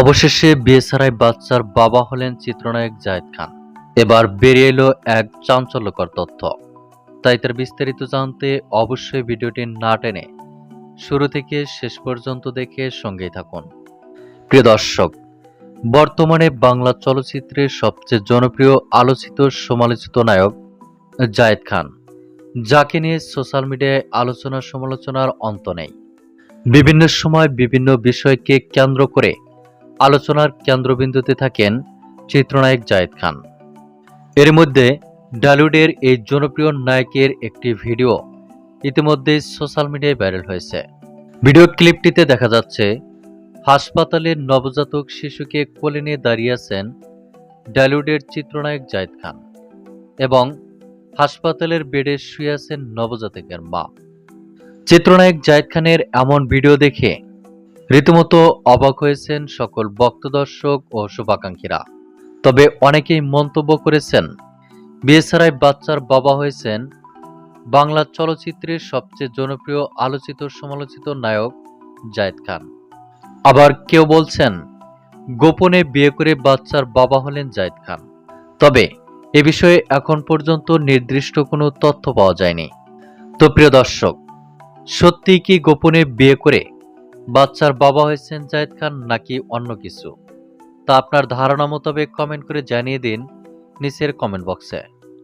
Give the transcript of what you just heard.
অবশেষে বিয়ে বাচ্চার বাবা হলেন চিত্রনায়ক জায়েদ খান। এবার বেরিয়ে এলো এক চাঞ্চল্যকর তথ্য। তাই তার বিস্তারিত জানতে অবশ্যই ভিডিওটি না টেনে শুরু থেকে শেষ পর্যন্ত দেখে সঙ্গেই থাকুন। প্রিয় দর্শক, বর্তমানে বাংলা চলচ্চিত্রের সবচেয়ে জনপ্রিয় আলোচিত সমালোচিত নায়ক জায়েদ খান। যাকে নিয়ে সোশ্যাল মিডিয়ায় আলোচনা সমালোচনার অন্ত নেই। বিভিন্ন সময় বিভিন্ন বিষয়কে কেন্দ্র করে আলোচনার কেন্দ্রবিন্দুতে থাকেন চিত্রনায়ক জায়েদ খান। এর মধ্যে ডালিউডের এই জনপ্রিয় নায়কের একটি ভিডিও ইতিমধ্যে সোশ্যাল মিডিয়ায় ভাইরাল হয়েছে। ভিডিও ক্লিপটিতে দেখা যাচ্ছে হাসপাতালে নবজাতক শিশুকে কোলে নিয়ে দাঁড়িয়ে আছেন ডালিউডের চিত্রনায়ক জায়েদ খান এবং হাসপাতালের বেডে শুয়ে আছেন নবজাতকের মা। চিত্রনায়ক জায়েদ খানের এমন ভিডিও দেখে রীতিমতো অবাক হয়েছেন সকল ভক্ত দর্শক ও শুভাকাঙ্ক্ষীরা। তবে অনেকেই মন্তব্য করেছেন ছাড়াই বাচ্চার বাবা হয়েছেন বাংলা চলচ্চিত্রের সবচেয়ে জনপ্রিয় আলোচিত সমালোচিত নায়ক জায়েদ খান। আবার কেউ বলছেন, গোপনে বিয়ে করে বাচ্চার বাবা হলেন জায়েদ খান। তবে এ বিষয়ে এখন পর্যন্ত নির্দিষ্ট কোনো তথ্য পাওয়া যায়নি। তো প্রিয় দর্শক, সত্যি কি গোপনে বিয়ে করে বাচ্চার বাবা হয়েছেন জায়দ খান নাকি অন্য কিছু? তা আপনার ধারণা মোতাবেক কমেন্ট করে জানিয়ে দিন নিচের কমেন্ট বক্সে